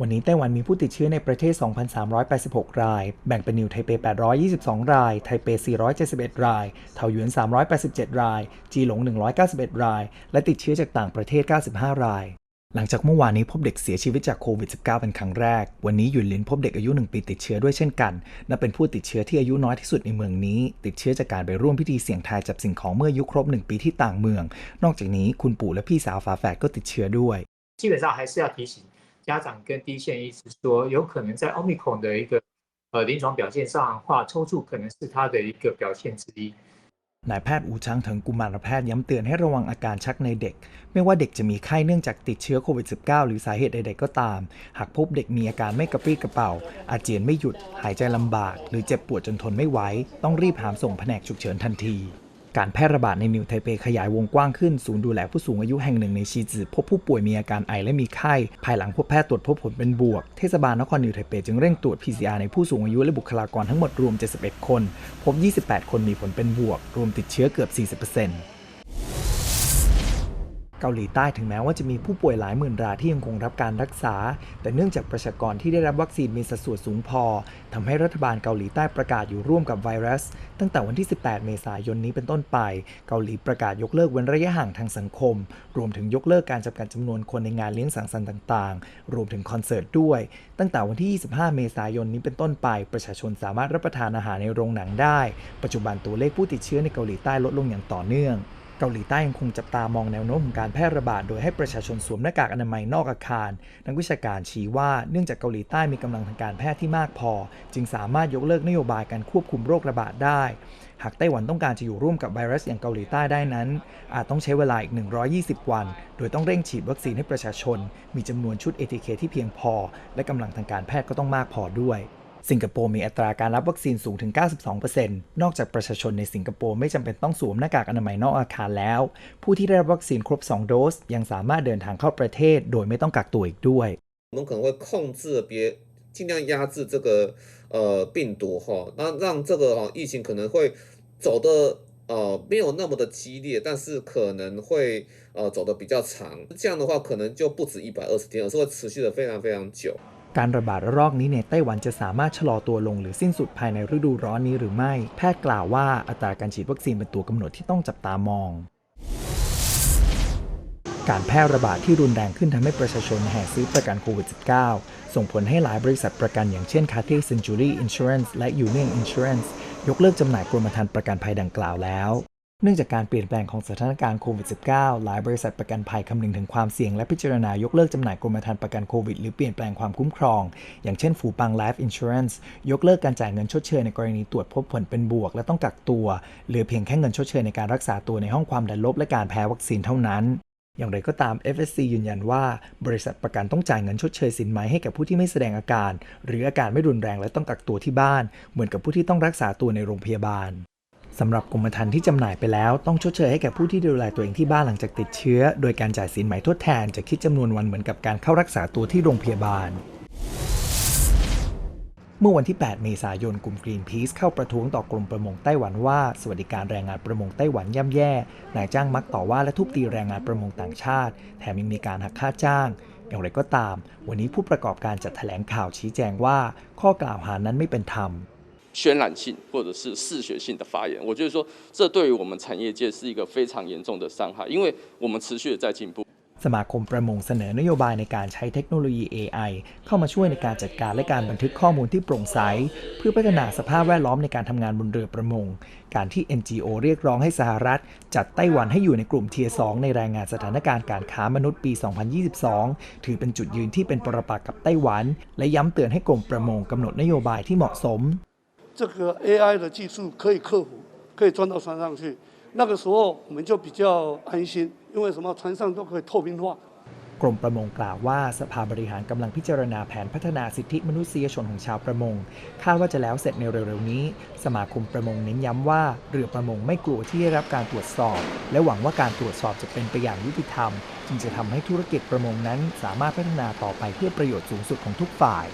วันนี้ไต้หวันมีผู้ติดเชื้อในประเทศ 2,386 ราย แบ่งเป็นนิวไทเป 822 ราย ไทเป 471 ราย เทาหยวน 387 ราย จีหลง 191 ราย และติดเชื้อจากต่างประเทศ 95 ราย หลังจากเมื่อวานนี้พบเด็กเสียชีวิตจากโควิด -19 เป็นครั้งแรก วันนี้หยุนลินพบเด็กอายุ 1 ปีติดเชื้อด้วยเช่นกัน นับเป็นผู้ติดเชื้อที่อายุน้อยที่สุดในเมืองนี้ ติดเชื้อจากการไปร่วมพิธีเสี่ยงทายจับสิ่งของเมื่ออายุครบ 1 ปีที่ต่างเมือง นอกจากนี้คุณปู่และพี่สาวฝาแฝดก็ติดเชื้อด้วย 基本上还是要提醒 家长跟第一线医师说，有可能在 Omicron 的一个呃临床表现上的话，抽搐可能是它的一个表现之一。 นายแพทย์อูชางเถิงกุมารแพทย์ย้ำเตือนให้ระวังอาการชักในเด็ก ไม่ว่าเด็กจะมีไข้เนื่องจากติดเชื้อโควิด -19 หรือสาเหตุใดๆก็ตาม หากพบเด็กมีอาการไม่กระปรี้กระเป๋า อาเจียนไม่หยุด หายใจลำบาก หรือเจ็บปวดจนทนไม่ไหว ต้องรีบหามส่งแผนกฉุกเฉินทันที การแพร่ระบาดในนิวไทเปขยายวงกว้างขึ้น ศูนย์ดูแลผู้สูงอายุแห่งหนึ่งในชีจือพบผู้ป่วยมีอาการไอและมีไข้ ภายหลังพบแพทย์ตรวจพบผลเป็นบวก เทศบาลนครนิวไทเปจึงเร่งตรวจ PCR ในผู้สูงอายุและบุคลากรทั้งหมดรวม 71 คน พบ 28 คนมีผลเป็นบวก รวมติดเชื้อเกือบ 40% เกาหลีใต้ถึงแม้ว่าจะมีผู้ป่วยหลายหมื่นรายที่ยังคงรับการรักษา แต่เนื่องจากประชากรที่ได้รับวัคซีนมีสัดส่วนสูงพอทำให้รัฐบาลเกาหลีใต้ประกาศอยู่ร่วมกับไวรัส ตั้งแต่วันที่ 18 เมษายนนี้เป็นต้นไป เกาหลีประกาศยกเลิกเว้นระยะห่างทางสังคม รวมถึงยกเลิกการจำกัดจำนวนคนในงานเลี้ยงสังสรรค์ต่างๆ รวมถึงคอนเสิร์ตด้วย ตั้งแต่วันที่ 25 เมษายนนี้เป็นต้นไป ประชาชนสามารถรับประทานอาหารในโรงหนังได้ ปัจจุบันตัวเลขผู้ติดเชื้อในเกาหลีใต้ลดลงอย่างต่อเนื่อง เกาหลีใต้ยังคงจับตามองแนวโน้มของการแพร่ระบาด โดยให้ประชาชนสวมหน้ากากอนามัยนอกอาคาร นักวิชาการชี้ว่าเนื่องจากเกาหลีใต้มีกำลังทางการแพทย์ที่มากพอ จึงสามารถยกเลิกนโยบายการควบคุมโรคระบาดได้ หากไต้หวันต้องการจะอยู่ร่วมกับไวรัสอย่างเกาหลีใต้ได้นั้น อาจต้องใช้เวลาอีก 120 วัน โดยต้องเร่งฉีดวัคซีนให้ประชาชน มีจำนวนชุด ATK ที่เพียงพอ และกำลังทางการแพทย์ก็ต้องมากพอด้วย สิงคโปร์มีอัตราการรับวัคซีนสูงถึง 92%นอกจากประชาชนในสิงคโปร์ไม่จำเป็นต้องสวมหน้ากากอนามัยนอกอาคารแล้ว ผู้ที่ได้รับวัคซีนครบ 2 โดส ยังสามารถเดินทางเข้าประเทศ โดยไม่ต้องกักตัวอีกด้วย 我们可能会控制别尽量压制这个呃病毒哈，那让这个哈疫情可能会走的呃没有那么的激烈，但是可能会呃走的比较长。这样的话，可能就不止一百二十天，而是会持续的非常非常久。 การระบาดระลอกนี้ในไต้หวันจะสามารถชะลอตัวลงหรือสิ้นสุดภายในฤดูร้อนนี้หรือไม่ แพทย์กล่าวว่าอัตราการฉีดวัคซีนเป็นตัวกำหนดที่ต้องจับตามองการแพร่ระบาดที่รุนแรงขึ้นทำให้ประชาชนแห่ซื้อประกันโควิด -19 ส่งผลให้หลายบริษัทประกันอย่างเช่น Cathay Century Insurance และ Union Insurance ยกเลิกจำหน่ายกรมธรรม์ประกันภัยดังกล่าวแล้ว เนื่องจากการเปลี่ยนแปลงของสถานการณ์โควิด -19 หลายบริษัทประกันภัยคำนึงถึงความเสี่ยง และพิจารณายกเลิกจำหน่ายกรมธรรม์ประกันโควิด หรือเปลี่ยนแปลงความคุ้มครอง อย่างเช่นฟูปัง Life Insurance ยกเลิกการจ่ายเงินชดเชยในกรณีตรวจพบผลเป็นบวก และต้องกักตัวหลือเพียงแค่เงินชดเชยในการรักษาตัวในห้องความดันลบและการแพ้วัคซีนเท่านั้นอย่างไรก็ตาม FSC ยืนยันว่า บริษัทประกันต้องจ่ายเงินชดเชยสินไหมให้กับผู้ที่ไม่แสดงอาการ หรืออาการไม่รุนแรงและต้องกักตัวที่บ้าน เหมือนกับผู้ที่ต้องรักษาตัวในโรงพยาบาล สำหรับกรมธรรม์ที่จำหน่ายไปแล้วต้องชดเชยให้แก่ผู้ที่ดูแลตัวเองที่บ้านหลังจากติดเชื้อ โดยการจ่ายสินไหมทดแทนจะคิดจำนวนวันเหมือนกับการเข้ารักษาตัวที่โรงพยาบาลเมื่อวันที่ 8 เมษายน กลุ่ม Greenpeace เข้าประท้วงต่อกรมประมงไต้หวันว่า สวัสดิการแรงงานประมงไต้หวันย่ำแย่ นายจ้างมักต่อว่าและทุบตีแรงงานประมงต่างชาติ แถมยังมีการหักค่าจ้าง อย่างไรก็ตาม วันนี้ผู้ประกอบการจัดแถลงข่าวชี้แจงว่า ข้อกล่าวหานั้นไม่เป็นธรรม 渲染性或者是嗜血性的发言，我觉得说这对于我们产业界是一个非常严重的伤害，因为我们持续的在进步。 สมาคมประมงเสนอนโยบายในการใช้เทคโนโลยี AI เข้ามาช่วยในการจัดการและการบันทึกข้อมูลที่โปร่งใส เพื่อพัฒนาสภาพแวดล้อมในการทำงานบนเรือประมง การที่ NGO เรียกร้องให้สหรัฐ จัดไต้หวันให้อยู่ในกลุ่มเทีย2ในรายงานสถานการณ์การค้ามนุษย์ปี 2022 ถือเป็นจุดยืนที่เป็นปรปักษ์กับไต้หวัน และย้ำเตือนให้กรมประมงกำหนดนโยบายที่เหมาะสม 这个 AI 的技术可以克服，可以钻到船上去，那个时候我们就比较安心，因为什么？船上都可以透明化。 กรมประมงกล่าวว่าสภาบริหารกำลังพิจารณาแผนพัฒนาสิทธิมนุษยชนของชาวประมง คาดว่าจะแล้วเสร็จในเร็วๆนี้ สมาคมประมงเน้นย้ำว่าเรือประมงไม่กลัวที่ได้รับการตรวจสอบ และหวังว่าการตรวจสอบจะเป็นไปอย่างยุติธรรม จึงจะทำให้ธุรกิจประมงนั้นสามารถพัฒนาต่อไปเพื่อประโยชน์สูงสุดของทุกฝ่าย